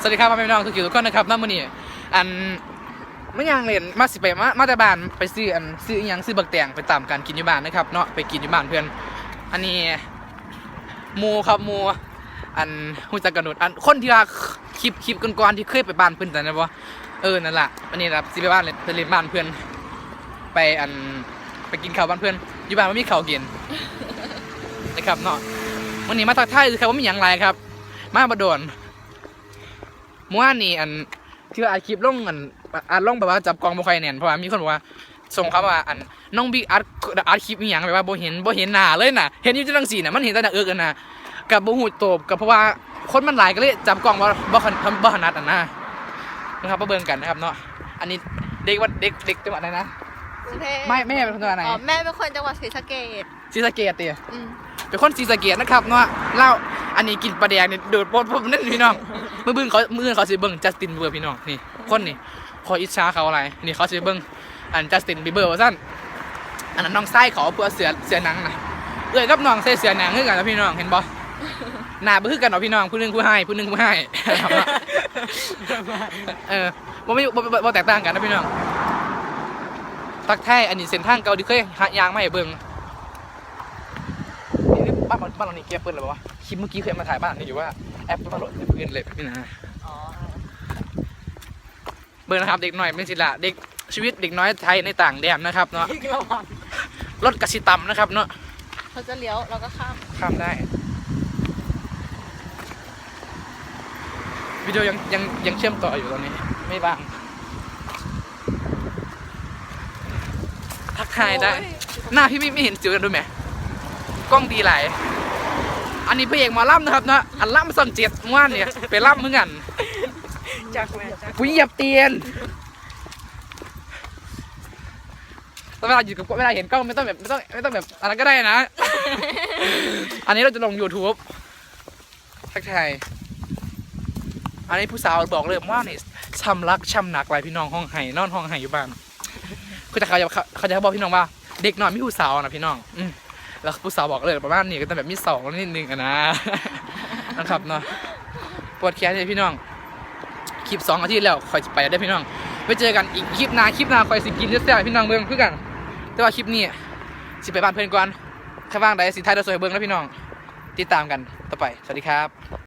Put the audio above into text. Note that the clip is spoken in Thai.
สวัสดีครับพ่อแม่พี่น้องทุกทุกคนนะครับน้ำมันนี่อันไม่ยังเรียนมาสิไปมามาแต่บ้านไปซื้ออันซื้ออหยังซื้อบักแตงไปตามการกินอยู่บ้านนะครับเนาะไปกินอยู่บ้านเพื่อน อันนี้มูครับมูอันหูจักกระโดดอันคนที่ว่าคลิปคลิปก่อนๆที่เคยไปบ้านเพื่อนแต่นะว่าเออนั่นแหละอันนี้ครับสิไปบ้านเลยไปเล่นบ้านเพื่อน ไปอันไปกินข้าวบ้านเพื่อนอยู่บ้านไม่มีข้าวกินนะครับเนาะวันนี้มาทักทายคือครับว่ามีอย่างไรครับ มาบโดน เมื่อวานนี้อันที่ว่าอัดคลิปลงอันอัดลงแบบว่าจับกองบ่ค่อยแน่นเพราะว่ามีคนบอกว่าส่งเขามาอันน้องบิ๊กอัดอัดคลิปมีหยังแบบว่าบ่เห็นบ่เห็นหน้าเลยน่ะเห็นอยู่จังซี่น่ะมันเห็นแต่หน้าเอิกกันน่ะกับบ่ฮู้โตบกับเพราะว่าคนมันหลายก็เลยจับกล้องบ่บ่คันบ่ถนัดอะนะนะครับมาเบิ่งกันนะครับเนาะอันนี้เด็กวัดเด็กเด็กจังหวัดอะไรนะกรุงเทพไม่แม่เป็นคนจังหวัดไหนอ๋อแม่เป็นคนจังหวัดศรีสะเกษศรีสะเกษติอืมเป็นคนศรีสะเกษนะครับเนาะเล่า อันนี้กินปลาแดกนี่โดดโปดผมนั่นพี่น้องมือบิ่งเขามือเขาสิเบิ่งจัสตินบีเบอร์พี่น้องนี่คนนี่คอยอิจฉาเขาอะไรนี่เขาสิเบิ่งอันจัสตินบีเบอร์ว่าซั่นอันนั้นน้องไส้เขาเพื่อเสือเสือหนังนะเอ้ยกับน้องใส่เสือหนังคือกันนะพี่น้องเห็นบ่หน้าบ่คือกันเนาะพี่น้องผู้หนึงผู้ให้ผู้หนึงผู้ให้เออบ่ไม่บ่บ่แตกต่างกันนะพี่น้องตักแท้อันนี้เส้นทางเก่าที่เคยหายางมาให้เบิ่ง บ้านบ้านเรานี่เก็บปืนหรือเปล่าวะคลิปเมื่อกี้เคยมาถ่ายบ้านนี่อยู่ว่าแอปมาโหลดในปืนเลยพี่นะอ๋อเบอร์นะครับเด็กหน่อยไม่สิละเด็กชีวิตเด็กน้อยไทยในต่างแดนนะครับเนาะอีกระวังรถกระสิต่ำนะครับเนาะเขาจะเลี้ยวเราก็ข้ามข้ามได้วิดีโอยังยังยังเชื่อมต่ออยู่ตอนนี้ ไม่บางทักทายได้ หน้าพี่ไม่ไม่เห็นสิวกันดูไหม กล้องดีหลายอันนี้พระเอกหมาล่ำนะครับเนาะอันล่ำสังเจ็ดเมื่อว่านเนี่ยไปล่ำเหมือนกันจากแม่จากผู้เหยียบเตียนเวลาอยู่กับเวลาเห็นกล้องไม่ต้องแบบไม่ต้องไม่ต้องแบบอะไรก็ได้นะ อันนี้เราจะลง YouTube ทักทายอันนี้ผู้สาวบอกเลยว่านี่ช้ำรักช้ำหนักหลายพี่น้องห้องไห้นอนห้องไห้อยู่บ้านคือแต่เขาจะเขาจะบอกพี่น้องว่า เด็กนอนมีผู้สาวนะพี่น้อง อืม แล้วผู้สาวบอกเลยประมาณนี้ก็ต้องแบบมีสองนิดนึงอะนะนะครับเนาะปวดแขนเลยพี่น้องคลิปสองอาทิตย์แล้วคอยสิไปได้อพี่น้องไว้เจอกันอีกคลิปหน้าคลิปหน้าคอยสิกินเสียๆพี่น้องเบิ่งคือกัน แต่ว่าคลิปนี้สิไปบ้านเพื่อนก่อนถ้าว่างใดสิท้ายเราสวยเบิ่งแล้วพี่น้องติดตามกันต่อไปสวัสดีครับ